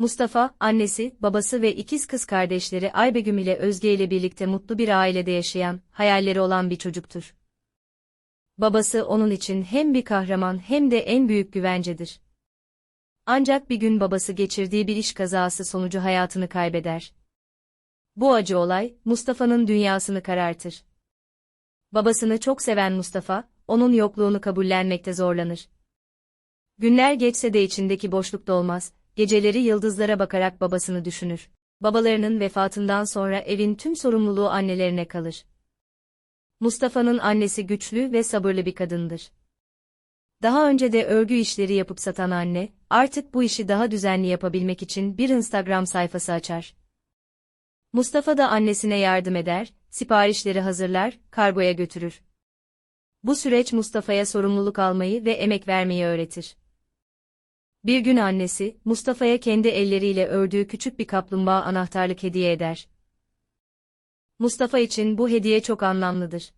Mustafa, annesi, babası ve ikiz kız kardeşleri Aybegüm ile Özge ile birlikte mutlu bir ailede yaşayan, hayalleri olan bir çocuktur. Babası onun için hem bir kahraman hem de en büyük güvencedir. Ancak bir gün babası geçirdiği bir iş kazası sonucu hayatını kaybeder. Bu acı olay, Mustafa'nın dünyasını karartır. Babasını çok seven Mustafa, onun yokluğunu kabullenmekte zorlanır. Günler geçse de içindeki boşluk dolmaz, geceleri yıldızlara bakarak babasını düşünür. Babalarının vefatından sonra evin tüm sorumluluğu annelerine kalır. Mustafa'nın annesi güçlü ve sabırlı bir kadındır. Daha önce de örgü işleri yapıp satan anne, artık bu işi daha düzenli yapabilmek için bir Instagram sayfası açar. Mustafa da annesine yardım eder, siparişleri hazırlar, kargoya götürür. Bu süreç Mustafa'ya sorumluluk almayı ve emek vermeyi öğretir. Bir gün annesi, Mustafa'ya kendi elleriyle ördüğü küçük bir kaplumbağa anahtarlık hediye eder. Mustafa için bu hediye çok anlamlıdır.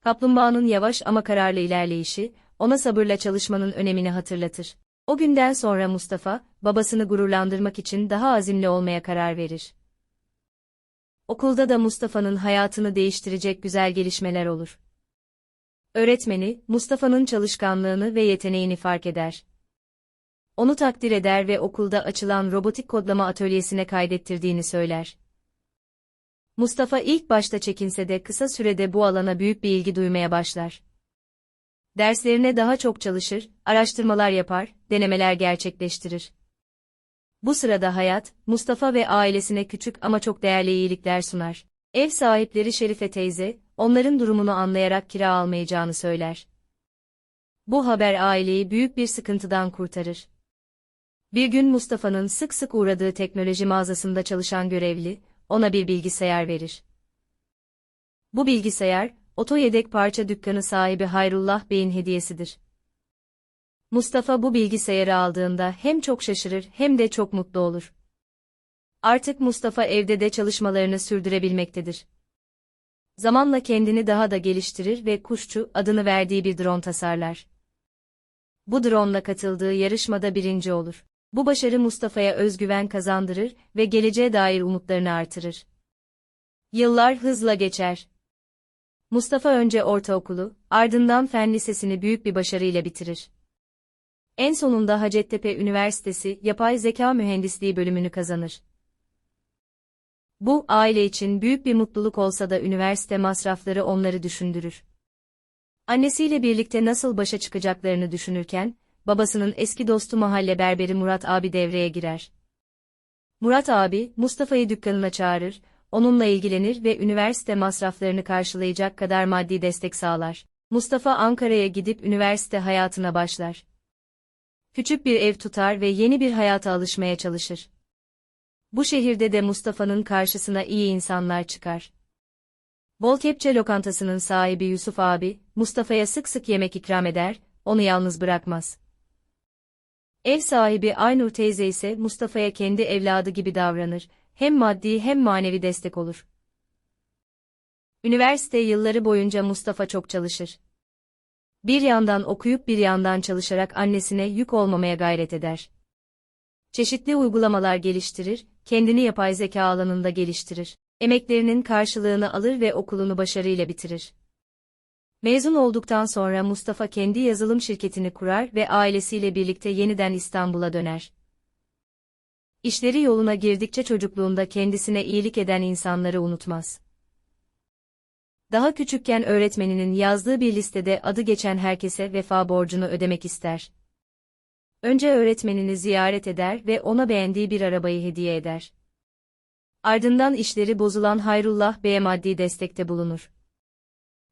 Kaplumbağanın yavaş ama kararlı ilerleyişi, ona sabırla çalışmanın önemini hatırlatır. O günden sonra Mustafa, babasını gururlandırmak için daha azimli olmaya karar verir. Okulda da Mustafa'nın hayatını değiştirecek güzel gelişmeler olur. Öğretmeni, Mustafa'nın çalışkanlığını ve yeteneğini fark eder. Onu takdir eder ve okulda açılan robotik kodlama atölyesine kaydettirdiğini söyler. Mustafa ilk başta çekinse de kısa sürede bu alana büyük bir ilgi duymaya başlar. Derslerine daha çok çalışır, araştırmalar yapar, denemeler gerçekleştirir. Bu sırada hayat, Mustafa ve ailesine küçük ama çok değerli iyilikler sunar. Ev sahipleri Şerife teyze, onların durumunu anlayarak kira almayacağını söyler. Bu haber aileyi büyük bir sıkıntıdan kurtarır. Bir gün Mustafa'nın sık sık uğradığı teknoloji mağazasında çalışan görevli, ona bir bilgisayar verir. Bu bilgisayar, oto yedek parça dükkanı sahibi Hayrullah Bey'in hediyesidir. Mustafa bu bilgisayarı aldığında hem çok şaşırır hem de çok mutlu olur. Artık Mustafa evde de çalışmalarını sürdürebilmektedir. Zamanla kendini daha da geliştirir ve Kuşçu adını verdiği bir drone tasarlar. Bu drone'la katıldığı yarışmada birinci olur. Bu başarı Mustafa'ya özgüven kazandırır ve geleceğe dair umutlarını artırır. Yıllar hızla geçer. Mustafa önce ortaokulu, ardından fen lisesini büyük bir başarıyla bitirir. En sonunda Hacettepe Üniversitesi Yapay Zeka Mühendisliği bölümünü kazanır. Bu, aile için büyük bir mutluluk olsa da üniversite masrafları onları düşündürür. Annesiyle birlikte nasıl başa çıkacaklarını düşünürken, babasının eski dostu mahalle berberi Murat abi devreye girer. Murat abi, Mustafa'yı dükkanına çağırır, onunla ilgilenir ve üniversite masraflarını karşılayacak kadar maddi destek sağlar. Mustafa Ankara'ya gidip üniversite hayatına başlar. Küçük bir ev tutar ve yeni bir hayata alışmaya çalışır. Bu şehirde de Mustafa'nın karşısına iyi insanlar çıkar. Bol Kepçe lokantasının sahibi Yusuf abi, Mustafa'ya sık sık yemek ikram eder, onu yalnız bırakmaz. Ev sahibi Aynur teyze ise Mustafa'ya kendi evladı gibi davranır, hem maddi hem manevi destek olur. Üniversite yılları boyunca Mustafa çok çalışır. Bir yandan okuyup bir yandan çalışarak annesine yük olmamaya gayret eder. Çeşitli uygulamalar geliştirir, kendini yapay zeka alanında geliştirir. Emeklerinin karşılığını alır ve okulunu başarıyla bitirir. Mezun olduktan sonra Mustafa kendi yazılım şirketini kurar ve ailesiyle birlikte yeniden İstanbul'a döner. İşleri yoluna girdikçe çocukluğunda kendisine iyilik eden insanları unutmaz. Daha küçükken öğretmeninin yazdığı bir listede adı geçen herkese vefa borcunu ödemek ister. Önce öğretmenini ziyaret eder ve ona beğendiği bir arabayı hediye eder. Ardından işleri bozulan Hayrullah Bey'e maddi destekte bulunur.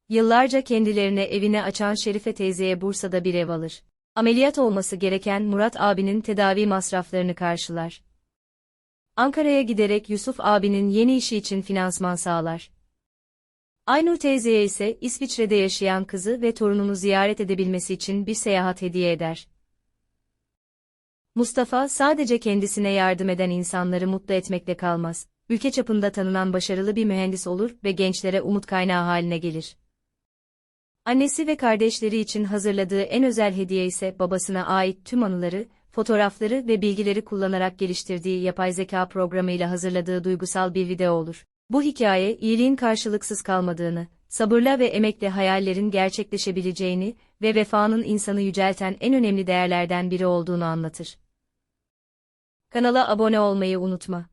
Yıllarca kendilerine evine açan Şerife teyzeye Bursa'da bir ev alır. Ameliyat olması gereken Murat abinin tedavi masraflarını karşılar. Ankara'ya giderek Yusuf abinin yeni işi için finansman sağlar. Aynur teyzeye ise İsviçre'de yaşayan kızı ve torununu ziyaret edebilmesi için bir seyahat hediye eder. Mustafa sadece kendisine yardım eden insanları mutlu etmekle kalmaz. Ülke çapında tanınan başarılı bir mühendis olur ve gençlere umut kaynağı haline gelir. Annesi ve kardeşleri için hazırladığı en özel hediye ise babasına ait tüm anıları, fotoğrafları ve bilgileri kullanarak geliştirdiği yapay zeka programıyla hazırladığı duygusal bir video olur. Bu hikaye, iyiliğin karşılıksız kalmadığını, sabırla ve emekle hayallerin gerçekleşebileceğini ve vefanın insanı yücelten en önemli değerlerden biri olduğunu anlatır. Kanala abone olmayı unutma.